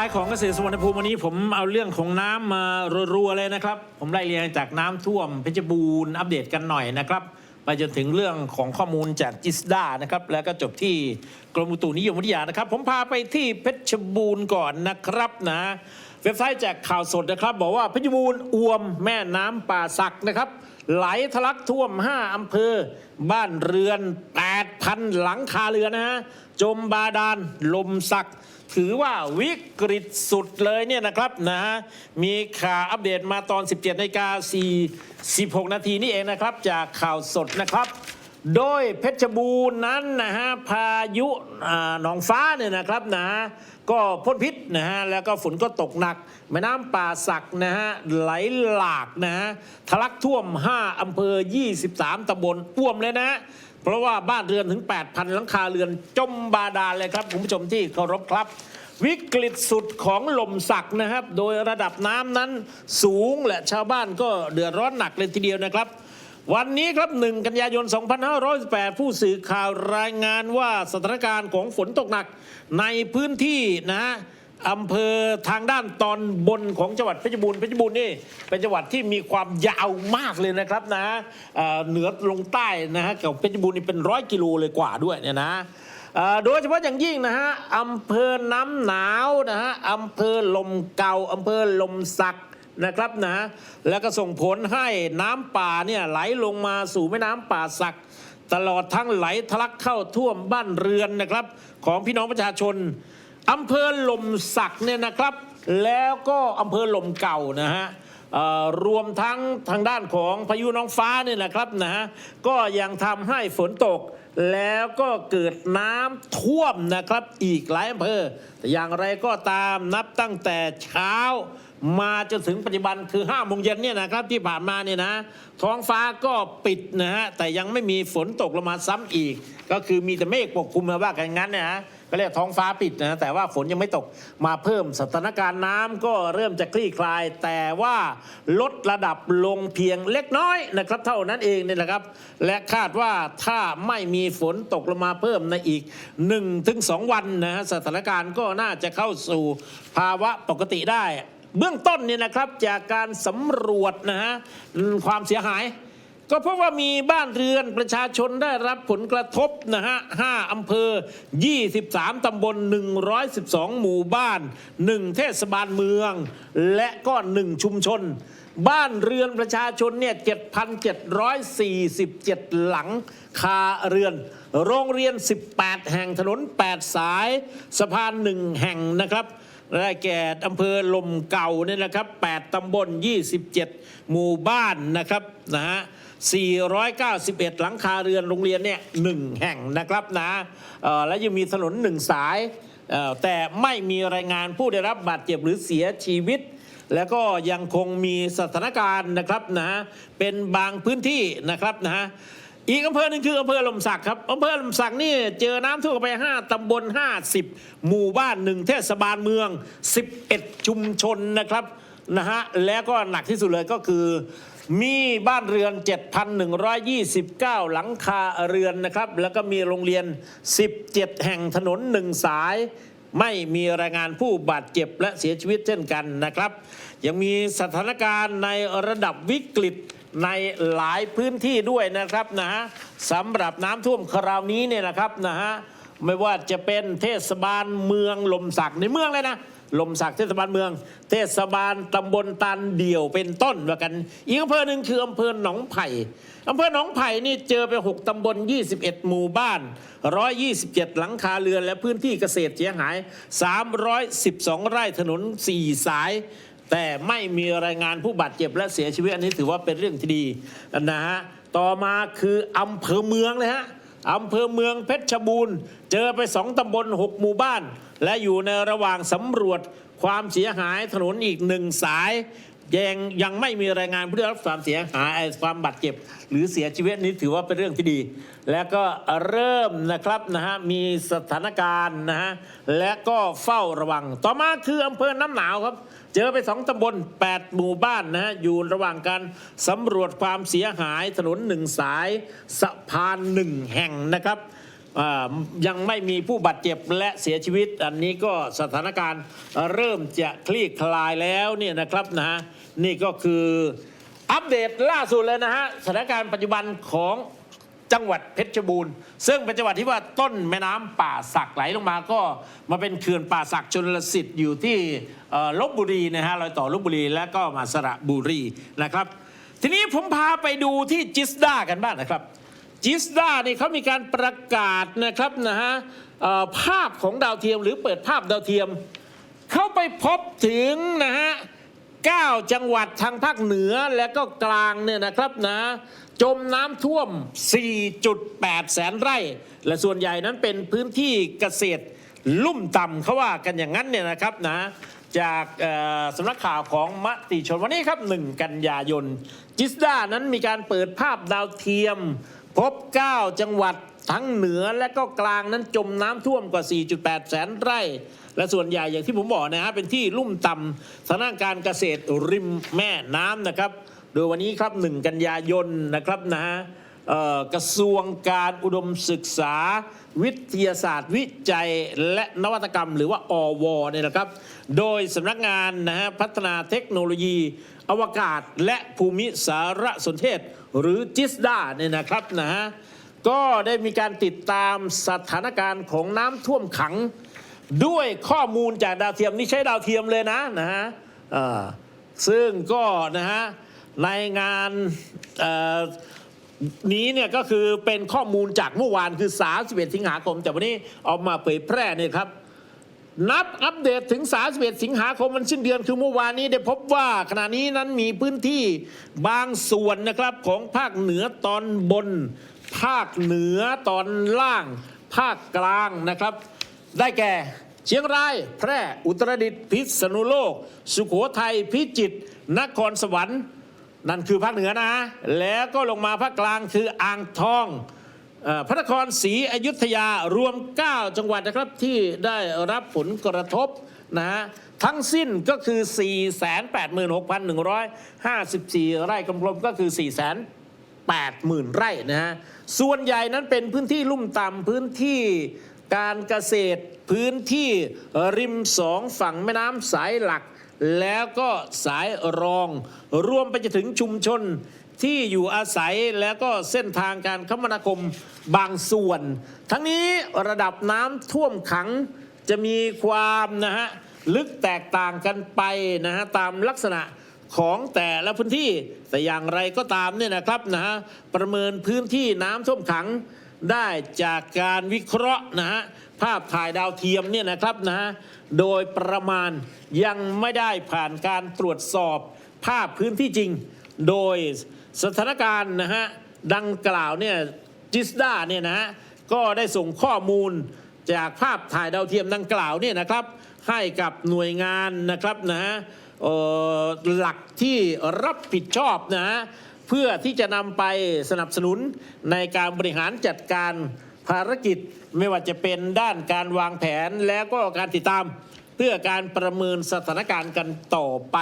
ท้ายของเกษตรสุวรรณภูมิวันนี้ผมเอาเรื่องของน้ำมารัวๆเลยนะครับ ผมไล่เรียงจากน้ำท่วมเพชรบูรณ์อัปเดตกันหน่อยนะครับ ไปจนถึงเรื่องของข้อมูลจากจิสดานะครับ แล้วก็จบที่กรมอุตุนิยมวิทยานะครับ ผมพาไปที่เพชรบูรณ์ก่อนนะครับนะเว็บไซต์จากข่าวสดนะครับ บอกว่าเพชรบูรณ์อวมแม่น้ำป่าสักนะครับ ไหลทะลักท่วม 5อำเภอ บ้านเรือน 8,000 หลังคาเรือนนะฮะจมบาดาลลมสัก ถือว่าวิกฤตสุดเลยเนี่ยนะครับนะฮะมีข่าวอัปเดตมาตอน 17นาฬิกา46 นาทีนี่เองนะครับ จากข่าวสดนะครับ โดยเพชรบูรณ์นั้นนะฮะพายุหนองฟ้าเนี่ยนะครับนะฮะก็พ่นพิษนะฮะแล้วก็ฝนก็ตกหนัก แม่น้ำป่าสักนะฮะไหลหลากนะฮะทะลักท่วม 5อำเภอ 23ตำบลอ้วมเลยนะ ราะว่าบ้านเรือนถึง 8,000 หลังคาเรือนจมบาดาลเลยครับคุณผู้ชมที่เคารพครับ วิกฤตสุดของลมสักนะครับ โดยระดับน้ำนั้นสูงและชาวบ้านก็เดือดร้อนหนักเลยทีเดียวนะครับ วันนี้ครับ 1 กันยายน 2518 ผู้สื่อข่าวรายงานว่าสถานการณ์ของฝนตกหนักในพื้นที่นะฮะ อำเภอทางด้านตอนบนของจังหวัดเพชรบูรณ์เพชรบูรณ์นี่เป็นจังหวัดที่มีความยาวมากเลยนะครับนะเอ่อเหนือลงใต้นะฮะกับเพชรบูรณ์นี่เป็นร้อยกิโลเลยกว่าด้วยเนี่ยนะโดยเฉพาะอย่างยิ่งนะฮะอำเภอน้ำหนาวนะฮะอำเภอลมเก่าอำเภอลมสักนะครับนะแล้วก็ส่งผลให้น้ำป่าเนี่ยไหลลงมาสู่แม่น้ำป่าสัก ตลอดทั้งไหลทะลักเข้าท่วมบ้านเรือนนะครับ ของพี่น้องประชาชน อำเภอลมสักเนี่ยนะครับ แล้วก็อำเภอลมเก่านะฮะรวมทั้งทางด้านของพายุน้องฟ้าเนี่ยนะครับนะฮะก็ยังทำให้ฝนตก แล้วก็เกิดน้ำท่วมนะครับอีกหลายอำเภอแต่อย่างไรก็ตามนับตั้งแต่เช้ามาจนถึงปัจจุบันคือ5โมงเย็นเนี่ยนะครับที่ผ่านมาเนี่ยนะท้องฟ้าก็ปิดนะฮะแต่ยังไม่มีฝนตกลงมาซ้ำอีก ก็คือมีแต่เมฆปกคลุมมาว่ากันงั้นนยนะ ก็เรียกท้องฟ้าปิดนะ แต่ว่าฝนยังไม่ตกมาเพิ่มสถานการณ์น้ำก็เริ่มจะคลี่คลาย แต่ว่าลดระดับลงเพียงเล็กน้อยนะครับ เท่านั้นเองนี่แหละครับ และคาดว่าถ้าไม่มีฝนตกลงมาเพิ่มในอีก 1-2 วันนะฮะสถานการณ์ก็น่าจะเข้าสู่ภาวะปกติได้ เบื้องต้นเนี่ยนะครับจากการสำรวจนะฮะความเสียหาย ก็เพราะว่ามีบ้านเรือนประชาชนได้รับผลกระทบนะฮะ5อำเภอ 23 ตำบล 112 หมู่บ้าน 1 เทศบาลเมือง และก็ 1 ชุมชน บ้านเรือนประชาชนเนี่ย 7,747 หลังคาเรือน โรงเรียน 18 แห่งถนน 8 สาย สะพาน 1 แห่งนะครับได้แก่อำเภอลมเก่าเนี่ยนะครับ 8 ตำบล 27 หมู่บ้านนะครับนะฮะ 491 หลังคาเรือนโรงเรียนเนี่ยหนึ่งแห่งนะครับนะและยังมีถนนหนึ่งสาย แต่ไม่มีรายงานผู้ได้รับบาดเจ็บหรือเสียชีวิต แล้วก็ยังคงมีสถานการณ์นะครับนะเป็นบางพื้นที่นะครับนะอีกอำเภอหนึ่งคืออำเภอลมศักดิ์ครับอำเภอลมศักดิ์นี่เจอน้ำท่วมไป 5ตำบล 50 หมู่บ้านหนึ่งเทศบาลเมือง 11 ชุมชนนะครับนะฮะแล้วก็หนักที่สุดเลยก็คือ มีบ้านเรือน 7,129 หลังคาเรือนนะครับ แล้วก็มีโรงเรียน 17 แห่งถนนหนึ่งสาย ไม่มีรายงานผู้บาดเจ็บและเสียชีวิตเช่นกันนะครับ ยังมีสถานการณ์ในระดับวิกฤตในหลายพื้นที่ด้วยนะครับนะฮะสำหรับน้ำท่วมคราวนี้เนี่ยนะครับนะฮะไม่ว่าจะเป็นเทศบาลเมืองลมสักในเมืองเลยนะ ลมสักเทศบาลเมือง เทศบาลตำบลตันเดี่ยวเป็นต้นว่ากัน อีกอำเภอหนึ่งคืออำเภอหนองไผ่อำเภอหนองไผ่นี่เจอไป 6ตำบล 21 หมู่บ้าน 127 หลังคาเรือน และพื้นที่เกษตรเสียหาย 312 ไร่ถนน 4 สาย แต่ไม่มีรายงานผู้บาดเจ็บและเสียชีวิตอันนี้ถือว่าเป็นเรื่องที่ดีนะฮะต่อมาคืออำเภอเมืองเลยฮะ อำเภอเมืองเพชรบูรณ์ เจอไปสองตำบลหกหมู่บ้าน และอยู่ในระหว่างสำรวจความเสียหายถนนอีกหนึ่งสาย ยังยังไม่มีรายงานผู้ได้รับความเสียหายความบาดเจ็บ หรือเสียชีวิตนี้ถือว่าเป็นเรื่องที่ดี แล้วก็เริ่มนะครับนะฮะมีสถานการณ์นะฮะและก็เฝ้าระวัง ต่อมาคืออำเภอน้ำหนาวครับ เจอไปสองตำบล 8 หมู่บ้านนะฮะอยู่ระหว่างการสำรวจความเสียหายถนนหนึ่งสายสะพานหนึ่งแห่งนะครับยังไม่มีผู้บาดเจ็บและเสียชีวิต อันนี้ก็สถานการณ์เริ่มจะคลี่คลายแล้วเนี่ยนะครับนะฮะนี่ก็คืออัปเดตล่าสุดเลยนะฮะสถานการณ์ปัจจุบันของ จังหวัดเพชรบูรณ์ ซึ่งเป็นจังหวัดที่ว่าต้นแม่น้ำป่าสักไหลลงมาก็มาเป็นเขื่อนป่าสักชนลสิทธิ์อยู่ที่ลบบุรีนะฮะรอยต่อลบบุรีและก็มาสระบุรีนะครับ ทีนี้ผมพาไปดูที่จิสดากันบ้างนะครับ จิสดานี่เขามีการประกาศนะครับนะฮะภาพของดาวเทียมหรือเปิดภาพดาวเทียม เข้าไปพบถึงนะฮะ 9 จังหวัดทางภาคเหนือและก็กลางเนี่ยนะครับนะจมน้ำท่วม 4.8 แสนไร่ และส่วนใหญ่นั้นเป็นพื้นที่เกษตรลุ่มต่ำเขาว่ากันอย่างนั้นเนี่ยนะครับนะจากสำนักข่าวของมติชนวันนี้ครับ 1 กันยายน จิสดานั้นมีการเปิดภาพดาวเทียม พบ 9 จังหวัดทั้งเหนือและก็กลางนั้นจมน้ำท่วมกว่า 4.8 แสนไร่ และส่วนใหญ่อย่างที่ผมบอกนะฮะเป็นที่ลุ่มต่ำสถานการเกษตรริมแม่น้ำนะครับ โดยวันนี้ครับ 1 กันยายนนะครับนะฮะกระทรวงการอุดมศึกษา วิทยาศาสตร์ วิจัยและนวัตกรรม หรือว่าอวเนี่ยนะครับ โดยสำนักงานนะฮะพัฒนาเทคโนโลยี อวกาศและภูมิสารสนเทศ หรือจิสดาเนี่ยนะครับนะฮะก็ได้มีการติดตามสถานการณ์ของน้ำท่วมขัง ด้วยข้อมูลจากดาวเทียมนี่ใช้ดาวเทียมเลยนะนะฮะซึ่งก็นะฮะในงานนี้เนี่ยก็คือเป็นข้อมูลจากเมื่อวานคือ 31 สิงหาคม แต่วันนี้เอามาเผยแพร่เนี่ยครับ นับอัปเดตถึง 31 สิงหาคมมันสิ้นเดือนคือเมื่อวานนี้ได้พบว่าขณะนี้นั้นมีพื้นที่บางส่วนนะครับของภาคเหนือตอนบน ภาคเหนือตอนล่าง ภาคกลางนะครับ ได้แก่ เชียงราย แพร่ อุตรดิตถ์พิษณุโลก สุโขทัยพิจิตรนครสวรรค์ นั่นคือภาคเหนือนะ แล้วก็ลงมาภาคกลางคืออ่างทองพระนครศรีอยุธยารวม 9 จังหวัดนะครับที่ได้รับผลกระทบนะฮะทั้งสิ้นก็คือ 486,154 ไร่กลมๆก็คือ 480,000 ไร่นะฮะส่วนใหญ่นั้นเป็นพื้นที่ลุ่มต่ำพื้นที่ การเกษตรพื้นที่ริมสองฝั่งแม่น้ำสายหลัก แล้วก็สายรอง รวมไปจนถึงชุมชนที่อยู่อาศัยแล้วก็เส้นทางการคมนาคมบางส่วน ทั้งนี้ระดับน้ำท่วมขังจะมีความนะฮะลึกแตกต่างกันไปนะฮะตามลักษณะของแต่ละพื้นที่แต่อย่างไรก็ตามเนี่ยนะครับนะฮะประเมินพื้นที่น้ำท่วมขัง ได้จากการวิเคราะห์นะฮะภาพถ่ายดาวเทียมเนี่ยนะครับนะฮะโดยประมาณยังไม่ได้ผ่านการตรวจสอบภาพพื้นที่จริง โดยสถานการณ์นะฮะดังกล่าวเนี่ยจิสดาเนี่ยนะฮะก็ได้ส่งข้อมูลจากภาพถ่ายดาวเทียมดังกล่าวเนี่ยนะครับ ให้กับหน่วยงานนะครับนะฮะหลักที่รับผิดชอบนะฮะ เพื่อที่จะนำไปสนับสนุนในการบริหารจัดการภารกิจไม่ว่าจะเป็นด้านการวางแผนแล้วก็การติดตาม เพื่อการประเมินสถานการณ์กันต่อไป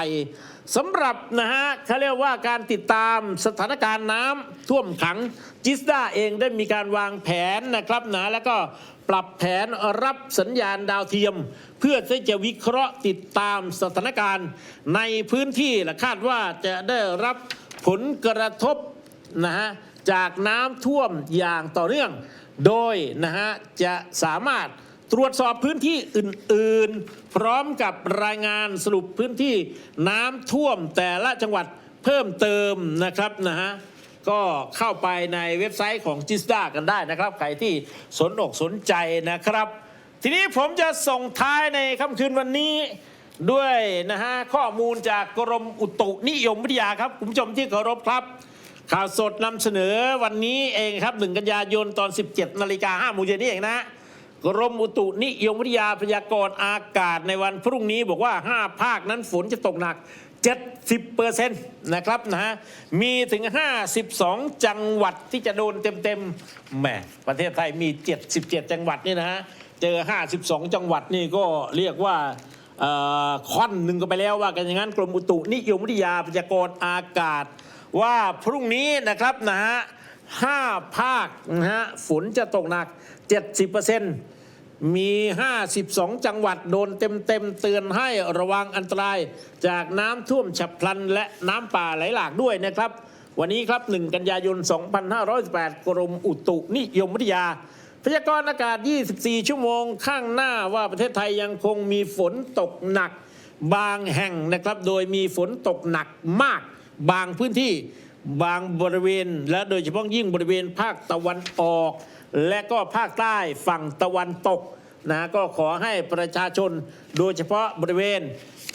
สำหรับนะฮะเขาเรียกว่าการติดตามสถานการณ์น้ำท่วมขังจิสดาเองได้มีการวางแผนนะครับนะแล้วก็ปรับแผนรับสัญญาณดาวเทียม เพื่อที่จะวิเคราะห์ติดตามสถานการณ์ในพื้นที่และคาดว่าจะได้รับ ผลกระทบนะฮะจากน้ำท่วมอย่างต่อเนื่อง โดยนะฮะจะสามารถตรวจสอบพื้นที่อื่น ๆ พร้อมกับรายงานสรุปพื้นที่น้ำท่วมแต่ละจังหวัดเพิ่มเติมนะครับนะฮะก็เข้าไปในเว็บไซต์ของจิสดากันได้นะครับ ใครที่สนอกสนใจนะครับ ทีนี้ผมจะส่งท้ายในค่ำคืนวันนี้ ด้วยนะฮะข้อมูลจากกรมอุตุนิยมวิทยาครับคุณผู้ชมที่เคารพครับ ข่าวสดนำเสนอวันนี้เองครับ 1 กันยายนตอน 17นาฬิกา5โมงเย็นนี่เองนะกรมอุตุนิยมวิทยาพยากรณ์อากาศในวันพรุ่งนี้บอกว่า 5 ภาคนั้นฝนจะตกหนัก 70%นะครับนะฮะมีถึง 52 จังหวัดที่จะโดนเต็มๆแหมประเทศไทยมี 77 จังหวัดนี่นะฮะเจอ 52 จังหวัดนี่ก็เรียกว่า ค่อนหนึ่งก็ไปแล้วว่ากันอย่างนั้นกรมอุตุนิยมวิทยาพยากรณ์อากาศ ว่าพรุ่งนี้นะครับนะฮะ5ภาคนะฮะฝนจะตกหนัก 70%มี 52 จังหวัดโดนเต็มๆเตือนให้ระวังอันตราย จากน้ำท่วมฉับพลันและน้ำป่าไหลหลากด้วยนะครับ วันนี้ครับ 1 กันยายน 2518 กรมอุตุนิยมวิทยา พยากรณ์อากาศ 24 ชั่วโมงข้างหน้าว่าประเทศไทยยังคงมีฝนตกหนัก บางแห่งนะครับ โดยมีฝนตกหนักมาก บางพื้นที่บางบริเวณ และโดยเฉพาะยิ่งบริเวณภาคตะวันออก และก็ภาคใต้ฝั่งตะวันตกนะก็ขอให้ประชาชน โดยเฉพาะบริเวณ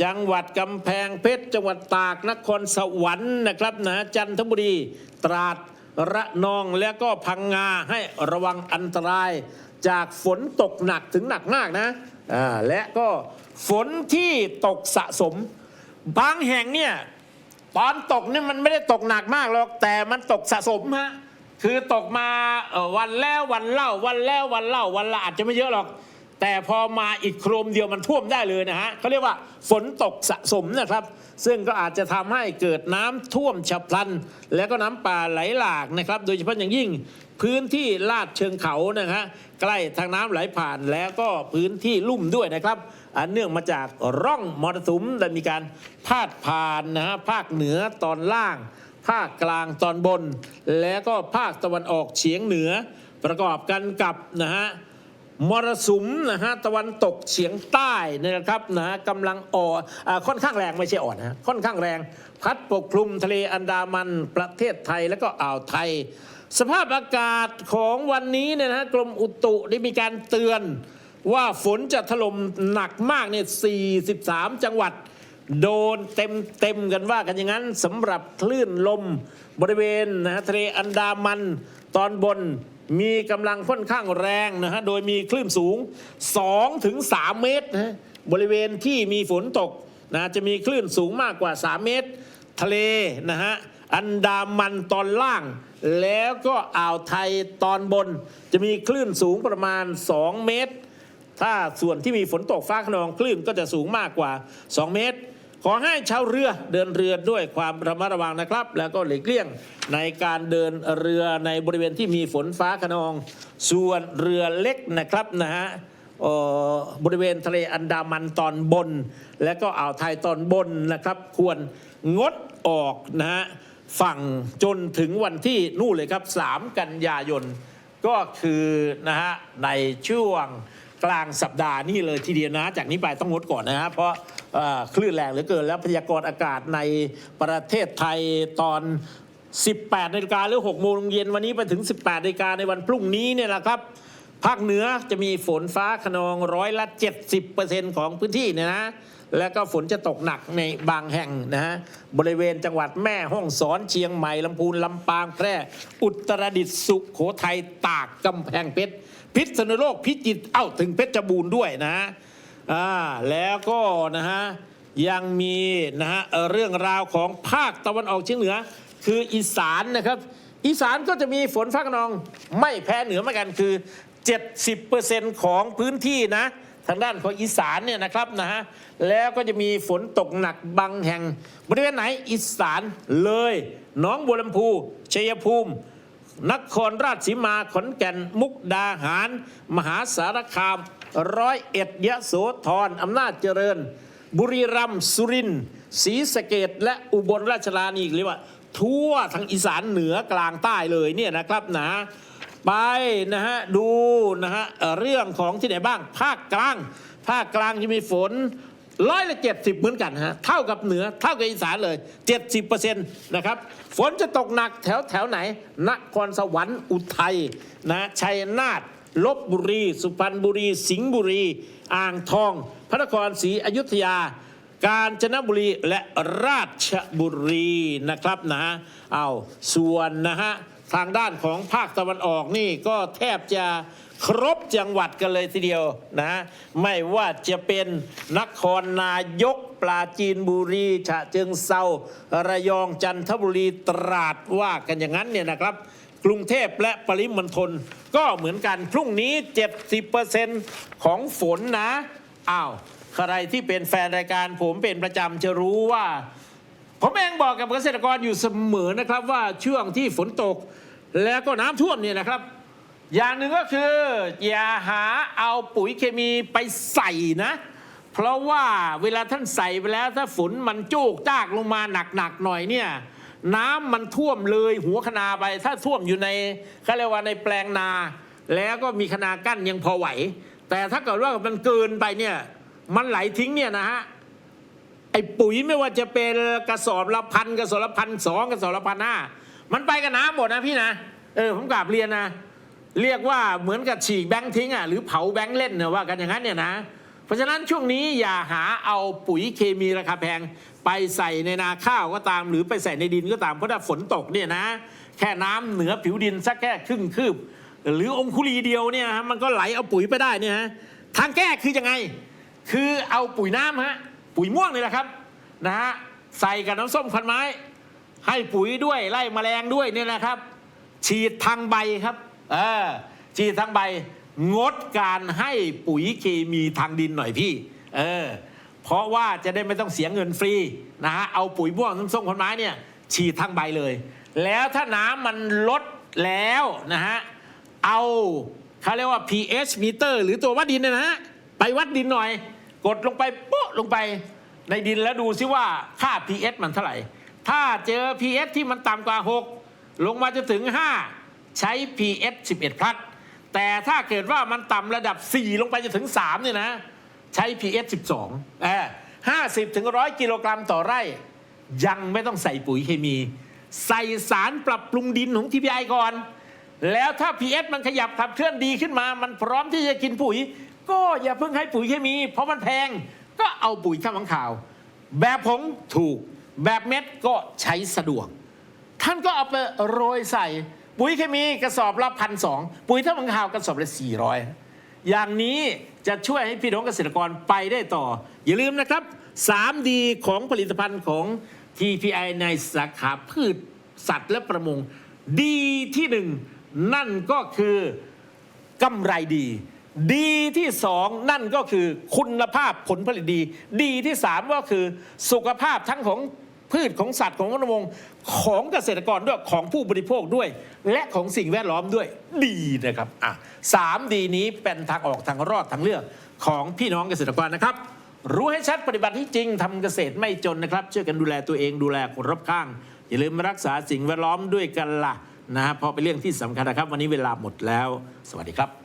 จังหวัดกำแพงเพชร จังหวัดตากนครสวรรค์นะครับนะจันทบุรีตราด ระนองและก็พังงาให้ระวังอันตราย จากฝนตกหนักถึงหนักมากนะอ่าและก็ฝนที่ตกสะสม บางแห่งเนี่ยตอนตกเนี่ยมันไม่ได้ตกหนักมากหรอกแต่มันตกสะสมฮะคือตกมาวันแล้ววันเล่าวันแล้ววันเล่าวันละอาจจะไม่เยอะหรอก แต่พอมาอีกโครมเดียวมันท่วมได้เลยนะฮะเขาเรียกว่าฝนตกสะสมนะครับ ซึ่งก็อาจจะทำให้เกิดน้ำท่วมฉับพลัน และก็น้ำป่าไหลหลากนะครับ โดยเฉพาะอย่างยิ่งพื้นที่ลาดเชิงเขานะฮะใกล้ทางน้ำไหลผ่านแล้วก็พื้นที่ลุ่มด้วยนะครับอันเนื่องมาจากร่องมรสุมได้มีการพาดผ่านนะฮะภาคเหนือตอนล่าง ภาคกลางตอนบน และก็ภาคตะวันออกเฉียงเหนือ ประกอบกันกับนะฮะ มรสุมนะฮะตะวันตกเฉียงใต้เนยนะครับนะฮะกำลังอ่อนค่อนข้างแรงไม่ใช่อ่อนนะค่อนข้างแรง พัดปกคลุมทะเลอันดามันประเทศไทยและก็อ่าวไทย สภาพอากาศของวันนี้เนี่ยนะฮะกรมอุตุได้มีการเตือนว่าฝนจะถล่มหนักมากเนี่ย 43 จังหวัด โดนเต็มเต็มๆกันว่ากันอย่างนั้นสำหรับคลื่นลมบริเวณนะฮะทะเลอันดามันตอนบน มีกำลังค่อนข้างแรงนะฮะ โดยมีคลื่นสูง2-3ถึง3เมตรนะฮะบริเวณที่มีฝนตกนะจะมีคลื่นสูงมากกว่า 3 เมตร ทะเลนะฮะ อันดามันตอนล่าง แล้วก็อ่าวไทยตอนบน จะมีคลื่นสูงประมาณ 2 เมตร ถ้าส่วนที่มีฝนตกฟ้าขนองคลื่นก็จะสูงมากกว่า 2 เมตร ขอให้ชาวเรือเดินเรือด้วยความระมัดระวังนะครับ แล้วก็หลีกเลี่ยงในการเดินเรือในบริเวณที่มีฝนฟ้าขนอง ส่วนเรือเล็กนะครับนะฮะบริเวณทะเลอันดามันตอนบน และก็อ่าวไทยตอนบนนะครับ ควรงดออกนะฮะฝั่งจนถึงวันที่นู่นเลยครับ 3 กันยายน ก็คือนะฮะในช่วงกลางสัปดาห์นี่เลยทีเดียวนะ จากนี้ไปต้องงดก่อนนะฮะเพราะ คลื่นแรงเหลือเกิน แล้วพยากรณ์อากาศในประเทศไทยตอน 18นาฬิกาหรือ6โมงเย็นวันนี้ไปถึง 18นาฬิกาในวันพรุ่งนี้เนี่ยนะครับภาคเหนือจะมีฝนฟ้าขนองร้อยละ 70%ของพื้นที่เนี่ยนะแล้วก็ฝนจะตกหนักในบางแห่งนะฮะบริเวณจังหวัดแม่ฮ่องสอนเชียงใหม่ลำพูนลำปางแพร่ อุตรดิตถ์สุโขทัยตากกำแพงเพชรพิษณุโลกพิจิตรเอ้าถึงเพชรบูรณ์ด้วยนะฮะ อ่าแล้วก็นะฮะยังมีนะฮะเอ่อเรื่องราวของภาคตะวันออกเฉียงเหนือ คืออีสานนะครับ อีสานก็จะมีฝนฟ้าขนองไม่แพ้เหนือเหมือนกันคือ 70%ของพื้นที่นะทางด้านของอีสานเนี่ยนะครับนะฮะแล้วก็จะมีฝนตกหนักบางแห่ง บริเวณไหนอีสานเลยหน้องบัวลำพู ชัยภูมินครราชสีมาขอนแก่นมุกดาหาร มหาสารคาม ร้อยเอ็ดยะโสธรอำนาจเจริญ บุรีรัมย์สุรินทร์ศรีสะเกดและอุบลราชธานีเรียกว่า ทั่วทางอีสานเหนือกลางใต้เลยเนี่ยนะครับนะไปนะฮะดูนะฮะเรื่องของที่ไหนบ้าง ภาคกลาง ภาคกลางจะมีฝนร้อยละเจ็ดสิบเหมือนกันฮะเท่ากับเหนือเท่ากับอีสานเลย70%นะครับฝนจะตกหนักแถวแถวไหนนครสวรรค์อุทัยนะชัยนาท ลบบุรี สุพรรณบุรี สิงห์บุรี อ่างทอง พระนครศรีอยุธยา กาญจนบุรีและราชบุรีนะครับนะเอาส่วนนะฮะทางด้านของภาคตะวันออกนี่ก็แทบจะครบจังหวัดกันเลยทีเดียวนะ ไม่ว่าจะเป็นนครนายกปราจีนบุรี ฉะเชิงเซาระยองจันทบุรีตราดว่ากันอย่างนั้นเนี่ยนะครับ กรุงเทพและปริมณฑลก็เหมือนกันพรุ่งนี้ 70%ของฝนนะอ้าวใครที่เป็นแฟนรายการผมเป็นประจำจะรู้ว่า ผมเองบอกกับเกษตรกรอยู่เสมอนะครับว่าช่วงที่ฝนตกแล้วก็น้ำท่วมเนี่ยนะครับ อย่างหนึ่งก็คือ อย่าหาเอาปุ๋ยเคมีไปใส่นะ เพราะว่าเวลาท่านใส่ไปแล้วถ้าฝนมันโจกจากลงมาหนักๆหน่อยเนี่ย น้ำมันท่วมเลยหัวคนาไป ถ้าท่วมอยู่ในเขาเรียกว่าในแปลงนา แล้วก็มีคนากั้นยังพอไหว แต่ถ้าเกิดว่ามันเกินไปเนี่ย มันไหลทิ้งเนี่ยนะฮะไอ้ปุ๋ยไม่ว่าจะเป็นกระสอบละพันกระสอบละพันสองกระสอบละพันห้ามันไปกับน้ำหมดนะพี่นะเออผมกราบเรียนนะ เรียกว่าเหมือนกับฉีกแบงค์ทิ้งอะหรือเผาแบงค์เล่นเนี่ยว่ากันอย่างนั้นเนี่ยนะ ราะฉะนั้นช่วงนี้อย่าหาเอาปุ๋ยเคมีราคาแพง ไปใส่ในนาข้าวก็ตามหรือไปใส่ในดินก็ตามเพราะถ้าฝนตกเนี่ยนะ แค่น้ำเหนือผิวดินสักแค่ครึ่งคืบ หรือองคุลีเดียวเนี่ยฮะมันก็ไหลเอาปุ๋ยไปได้เนี่ยฮะทางแก้คือยังไง คือเอาปุ๋ยน้ำฮะปุ๋ยม่วงนี่แหละครับนะฮะใส่กับน้ำส้มคันไม้ ให้ปุ๋ยด้วยไล่แมลงด้วยเนี่ยนะครับ ฉีดทางใบครับเออฉีดทางใบ งดการให้ปุ๋ยเคมีทางดินหน่อยพี่ เออ เพราะว่าจะได้ไม่ต้องเสียเงินฟรีนะฮะเอาปุ๋ยม่วงน้ำส้มคนไม้เนี่ย ฉีดทางใบเลย แล้วถ้าน้ำมันลดแล้วนะฮะเอาเขาเรียกว่า pH meter หรือตัววัดดินเนยนะฮะไปวัดดินหน่อย กดลงไปโป๊ลงไปในดินแล้วดูซิว่าค่า pH มันเท่าไหร่ ถ้าเจอ pH ที่มันต่ำกว่า 6 ลงมาจะถึง 5 ใช้ pH 11 พลัด แต่ถ้าเกิดว่ามันต่ำระดับ 4 ลงไปจะถึง 3 เนี่ยนะ ใช้ pH 12เออ50ถึง100 กิโลกรัมต่อไร่ ยังไม่ต้องใส่ปุ๋ยเคมี ใส่สารปรับปรุงดินของ TPI ก่อน แล้วถ้า pH มันขยับขับเคลื่อนดีขึ้นมา มันพร้อมที่จะกินปุ๋ย ก็อย่าเพิ่งให้ปุ๋ยเคมี เพราะมันแพงก็เอาปุ๋ยข้าวังข่าว แบบผงถูก แบบเม็ดก็ใช้สะดวก ท่านก็เอาไปโรยใส่ ปุ๋ยเคมีกระสอบละพันสองปุ๋ยท่ามังคาวกระสอบละสี่ร้อยอย่างนี้จะช่วยให้พี่น้องเกษตรกรไปได้ต่อ อย่าลืมนะครับ 3D ของผลิตภัณฑ์ของ TPI ในสาขาพืชสัตว์และประมง ดีที่หนึ่งนั่นก็คือกำไรดี ดีที่สองนั่นก็คือคุณภาพผลผลิตดี ดีที่สามก็คือสุขภาพทั้งของ พืชของสัตว์ของประมงของเกษตรกรด้วยของผู้บริโภคด้วย และของสิ่งแวดล้อมด้วยดีนะครับอะสามดีนี้เป็นทางออกทางรอดทางเลือกของพี่น้องเกษตรกรนะครับ รู้ให้ชัดปฏิบัติที่จริงทำเกษตรไม่จนนะครับช่วยกันดูแลตัวเองดูแลคนรอบข้าง อย่าลืมรักษาสิ่งแวดล้อมด้วยกันล่ะนะฮะพราะเป็นเรื่องที่สำคัญนะครับ วันนี้เวลาหมดแล้ว สวัสดีครับ